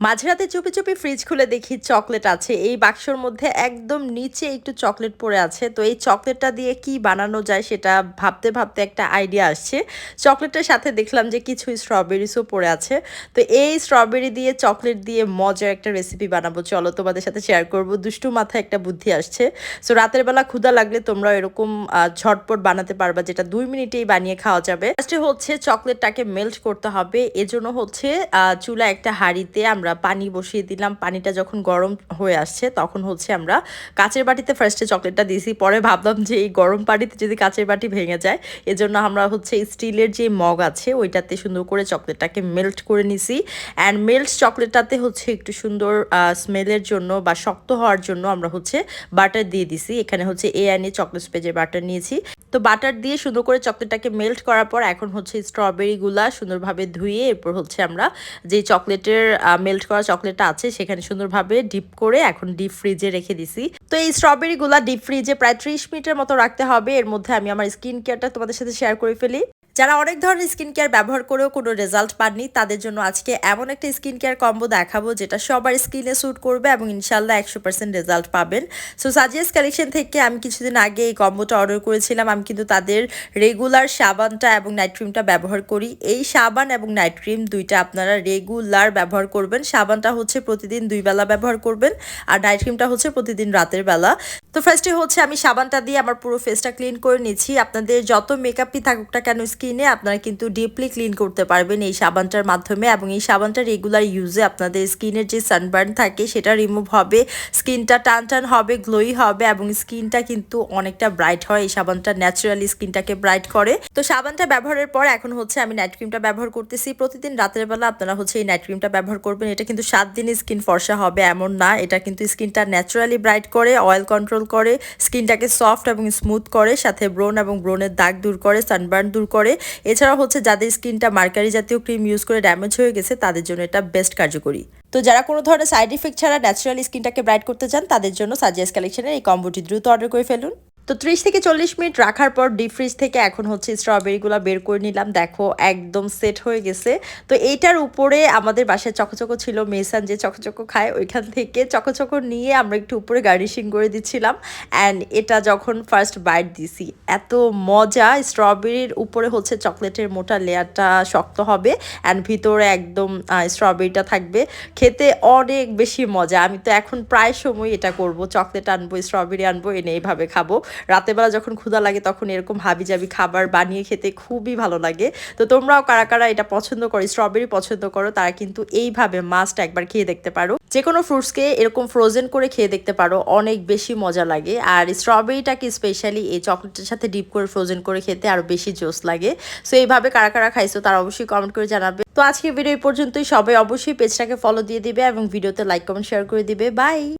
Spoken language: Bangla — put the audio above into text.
মাঝরাতে চুপি চুপি ফ্রিজ খুলে দেখি চকলেট আছে। এই বাক্সর মধ্যে একদম নিচে একটু চকলেট পড়ে আছে। তো এই চকলেটটা দিয়ে কি বানানো যায় সেটা ভাবতে ভাবতে একটা আইডিয়া আসছে। চকলেটের সাথে দেখলাম যে কিছু স্ট্রবেরিসও পড়ে আছে। তো এই স্ট্রবেরি দিয়ে চকলেট দিয়ে মজার একটা রেসিপি বানাবো। চলো তোমাদের সাথে শেয়ার করব। দুষ্টু মাথায় একটা বুদ্ধি আসছে। সো রাতের বেলা ক্ষুধা লাগলে তোমরা এরকম ঝটপট বানাতে পারবা, যেটা দুই মিনিটেই বানিয়ে খাওয়া যাবে। ফার্স্টে হচ্ছে চকলেটটাকে মেল্ট করতে হবে। এজন্য হচ্ছে চুলা একটা হাঁড়িতে আমরা পানি বসিয়ে দিলাম। পানিটা যখন গরম হয়ে আসছে, তখন হচ্ছে আমরা কাচের বাটিতে ফার্স্টে চকলেটটা দিয়েছি। পরে ভাবলাম যে এই গরম পানিতে যদি কাচের বাটি ভেঙে যায়, এজন্য আমরা হচ্ছে স্টিলের যে মগ আছে, ওইটাতে সুন্দর করে চকলেটটাকে মেল্ট করে নিছি। অ্যান্ড মেল্ট চকলেটটাতে হচ্ছে একটু সুন্দর স্মেলের জন্য বা শক্ত হওয়ার জন্য আমরা হচ্ছে বাটার দিয়ে দিছি। এখানে হচ্ছে এ আনি চকলেট স্পেজের বাটার নিয়েছি। তো বাটার দিয়ে সুন্দর করে চকলেটটাকে মেল্ট করার পর এখন হচ্ছে স্ট্রবেরিগুলা সুন্দরভাবে ধুয়ে এরপর হচ্ছে আমরা যে চকলেটের মেল্ট করা চকলেটটা আছে সেখানে সুন্দরভাবে ডিপ করে এখন ডিপ ফ্রিজে রেখে দিছি। তো এই স্ট্রবেরিগুলা ডিপ ফ্রিজে প্রায় ত্রিশ মিনিটের মতো রাখতে হবে। এর মধ্যে আমি আমার স্কিন কেয়ারটা তোমাদের সাথে শেয়ার করে ফেলি। যারা অনেক ধরনের স্কিন কেয়ার ব্যবহার করেও কোনো রেজাল্ট পাননি, তাদের জন্য আজকে এমন একটা স্কিন কেয়ার কম্বো দেখাবো যেটা সবার স্কিনে স্যুট করবে এবং ইনশাল্লাহ একশো পার্সেন্ট রেজাল্ট পাবেন। সো সাজিয়াস কালেকশন থেকে আমি কিছুদিন আগে এই কম্বোটা অর্ডার করেছিলাম। আমি কিন্তু তাদের রেগুলার সাবানটা এবং নাইট ক্রিমটা ব্যবহার করি। এই সাবান এবং নাইট ক্রিম দুইটা আপনারা রেগুলার ব্যবহার করবেন। সাবানটা হচ্ছে প্রতিদিন দুই বেলা ব্যবহার করবেন আর নাইট ক্রিমটা হচ্ছে প্রতিদিন রাতের বেলা। তো ফার্স্টে হচ্ছে আমি সাবানটা দিয়ে আমার পুরো ফেসটা ক্লিন করে নিচ্ছি। আপনাদের যত মেকআপই থাকুক না কেন স্কিনে আপনারা কিন্তু ডিপলি ক্লিন করতে পারবেন এই সাবানটার মাধ্যমে এবং এই সাবানটা রেগুলার ইউজে আপনাদের স্কিনের যে সানবার্ন থাকে সেটা রিমুভ হবে স্কিনটা টান টান হবে গ্লোই হবে এবং স্কিনটা কিন্তু অনেকটা ব্রাইট হয়। এই সাবানটা ন্যাচারালি স্কিনটাকে ব্রাইট করে। তো সাবানটা ব্যবহারের পর এখন হচ্ছে আমি নাইট ক্রিমটা ব্যবহার করতেছি। প্রতিদিন রাতের বেলা আপনারা হচ্ছে এই নাইট ক্রিমটা ব্যবহার করবেন। এটা কিন্তু সাত দিনে স্কিন ফর্সা হবে এমন না। এটা কিন্তু স্কিনটা ন্যাচারালি ব্রাইট করে অয়েল কন্ট্রোল করে স্কিনটাকে সফট এবং স্মুথ করে, সাথে ব্রোন এবং ব্রোনের দাগ দূর করে সানবার্ন দূর করে এছাড়া হচ্ছে যাদের স্কিনটা মার্কারি জাতীয় ক্রিম ইউজ করে ড্যামেজ হয়ে গেছে, তাদের জন্য এটা বেস্ট কার্যকরী। তো যারা কোনো ধরনের সাইড ইফেক্ট ছাড়া ন্যাচারাল স্কিনটাকে ব্রাইট করতে চান, তাদের জন্য সাজিয়াস কালেকশনের এই কম্বোটি দ্রুত অর্ডার করে ফেলুন। তো ত্রিশ থেকে চল্লিশ মিনিট রাখার পর ডিপ ফ্রিজ থেকে এখন হচ্ছে স্ট্রবেরিগুলো বের করে নিলাম। দেখো, একদম সেট হয়ে গেছে। তো এইটার উপরে আমাদের বাসায় চকচকো ছিল মেসান যে চকচকো খায় ওইখান থেকে চকচকো নিয়ে আমরা একটু উপরে গার্নিশিং করে দিচ্ছিলাম। অ্যান্ড এটা যখন ফার্স্ট বাইট দিছি, এত মজা স্ট্রবেরির উপরে হচ্ছে চকলেটের মোটা লেয়ারটা শক্ত হবে অ্যান্ড ভিতরে একদম স্ট্রবেরিটা থাকবে। খেতে অনেক বেশি মজা। আমি তো এখন প্রায় সময় এটা করব। চকলেট আনব স্ট্রবেরি আনব, এনে এইভাবে খাব। রাতের বেলা যখন ক্ষুধা লাগে তখন এরকম হাবি জাবি খাবার বানিয়ে খেতে খুবই ভালো লাগে। তো তোমরাও কারা কারা এটা পছন্দ করো স্ট্রবেরি পছন্দ করো, তারা কিন্তু এইভাবে মাস্ট একবার খেয়ে দেখতে পারো। যে কোনো ফ্রুটসকে এরকম ফ্রোজেন করে খেয়ে দেখতে পারো, অনেক বেশি মজা লাগে। আর স্ট্রবেরিটাকে স্পেশালি এই চকলেটের সাথে ডিপ করে ফ্রোজেন করে খেতে আরও বেশি জোস লাগে। সো এইভাবে কারা কারা খাইছো তারা অবশ্যই কমেন্ট করে জানাবে। তো আজকে ভিডিও এই পর্যন্তই। সবাই অবশ্যই পেজটাকে ফলো দিয়ে দিবে এবং ভিডিওতে লাইক কমেন্ট শেয়ার করে দিবে। বাই